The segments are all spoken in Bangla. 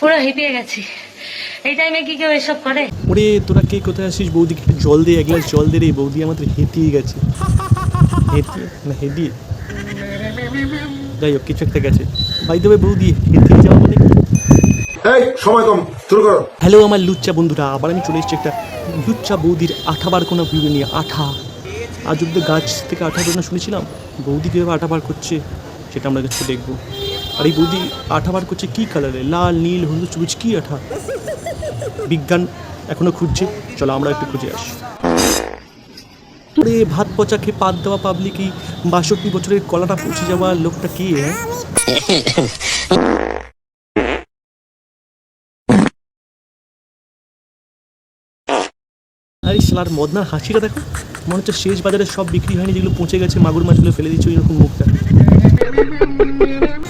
পুরো হিপিয়ে গেছি। এই টাইমে কি কেউ এসব করে? ওরে তোরা কে? কোথায় আসিস বৌদিকে একটু জল দে এক গ্লাস জল দে রে। বৌদি আমাদের হেঁটিয়ে গেছে। হেঁটিয়ে? না হেঁটিয়ে? যাই হোক কিছু একটা গেছে। বাই দেবে বৌদি হেঁটিয়ে যাওয়া মানে এই সময় কম। শুরু করো। হ্যালো আমার লুচ্চা বন্ধুরা। আবার আমি চলে এসেছি একটা লুচ্চা বৌদির আঠা বার কোনো ভিডিও নিয়ে। আঠা। আজ অব্দি গাছ থেকে আঠা বেরোনো শুনেছিলাম? বৌদি কীভাবে আঠা বার করছে সেটা আমরা কাছে দেখব। আর এই বৌদি, আঠা বার করছে, কী কালারে লাল, নীল, হলুদ, সবুজ, কী আঠা? বিজ্ঞান এখনও খুঁজছে। চলো আমরা একটু খুঁজে আসি। ভাত পচা খেয়ে পাত দেওয়া পাবলিক বাষট্টি বছরের কলাটা পচে যাওয়া লোকটা কে হ্যাঁ? আর মদনার হাসিটা দেখো। মনে হচ্ছে শেষ বাজারে সব বিক্রি হয়নি, যেগুলো পচে গেছে, মাগুর মাছগুলো ফেলে দিচ্ছে, ওই রকম মুখটা।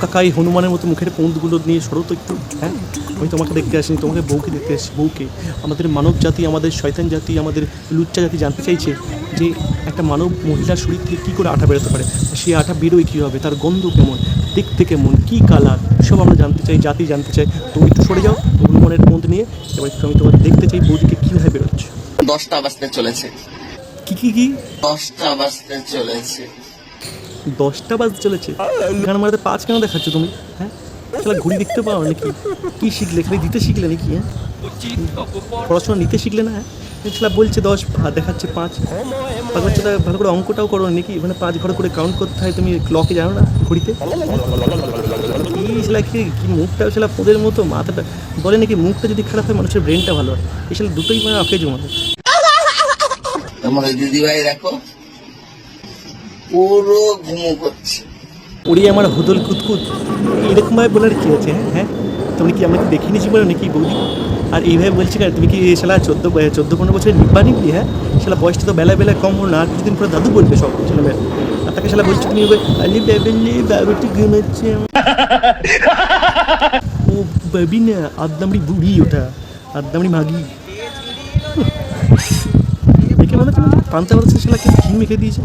কাকা এই হনুমানের মতো মুখের পন্দগুলো নিয়ে সরো তো একটু হ্যাঁ? আমি তোমাকে দেখতে আসিনি তোমাকে বউকে দেখতে আসছি বউকে। আমাদের মানব জাতি আমাদের শয়তান জাতি আমাদের লুচ্চা জাতি জানতে চাইছে যে একটা মানব মহিলার শরীর থেকে কী করে আঠা বেরোতে পারে? সেই আঠা বেরোয় কীভাবে? তার গন্ধ কেমন? দেখতে কেমন? কী কালার সব আমরা জানতে চাই জাতি জানতে চাই। তুমি একটু সরে যাও হনুমানের মধ্যে নিয়ে। এবার একটু আমি তোমাকে দেখতে চাই বৌদিকে কীভাবে বেরোচ্ছে। দশটা বাজতে চলেছে। কী কী কী? দশটা বাজতে চলেছে। দশটা বাজতে চলেছে। গান মারাতে পাঁচ কেন দেখাচ্ছ তুমি? হ্যাঁ? শালা ঘুড়ি দেখতে পাও নাকি? কি শিখলে? খালি দিতে শিখলে নাকি হ্যাঁ? পড়াশোনা নিতে শিখলে না হ্যাঁ? বলছে দশ দেখাচ্ছে পাঁচ। বাচ্চাটা ভালো করে অঙ্কটাও করো নাকি? মানে পাঁচ ঘর করে কাউন্ট করতে হয়, তুমি ক্লকে জানো না ঘড়িতে? কি কি মুখটা ছেলা পোদের মতো, মাথাটা? বলে নাকি মুখটা যদি খারাপ হয়, মানুষের ব্রেনটা ভালো হয়। এই ছেলে দুটোই মানে অকেজ মানুষ তোমাদের দিদিভাই দেখো পুরো ঘুমো করছে। ওড়ি আমার হুদল কুতকুত। এরকমভাবে বলার কি আছে হ্যাঁ? হ্যাঁ? তুমি কি আমাকে দেখিনি জীবনে নাকি বৌদি? আর এইভাবে বলছি কেন? তুমি কি শালা চোদ্দ চোদ্দ পনেরো বছরের নিব্বা নিবি হ্যাঁ? শালা বয়সটা তো বেলা বেলা কম না, আর কিছুদিন পরে দাদু বলবে সব ছেলেমেয়ে আর তাকে শালা বলছো তুমি আলি বেবেলি ঘুমাচ্ছে। ও বাবি না আদামড়ি বুড়ি ওটা আদামড়ি মাগি। দেখে মনে হচ্ছে পান্তা ভারত শালাকে ঘি মেখে দিয়েছে?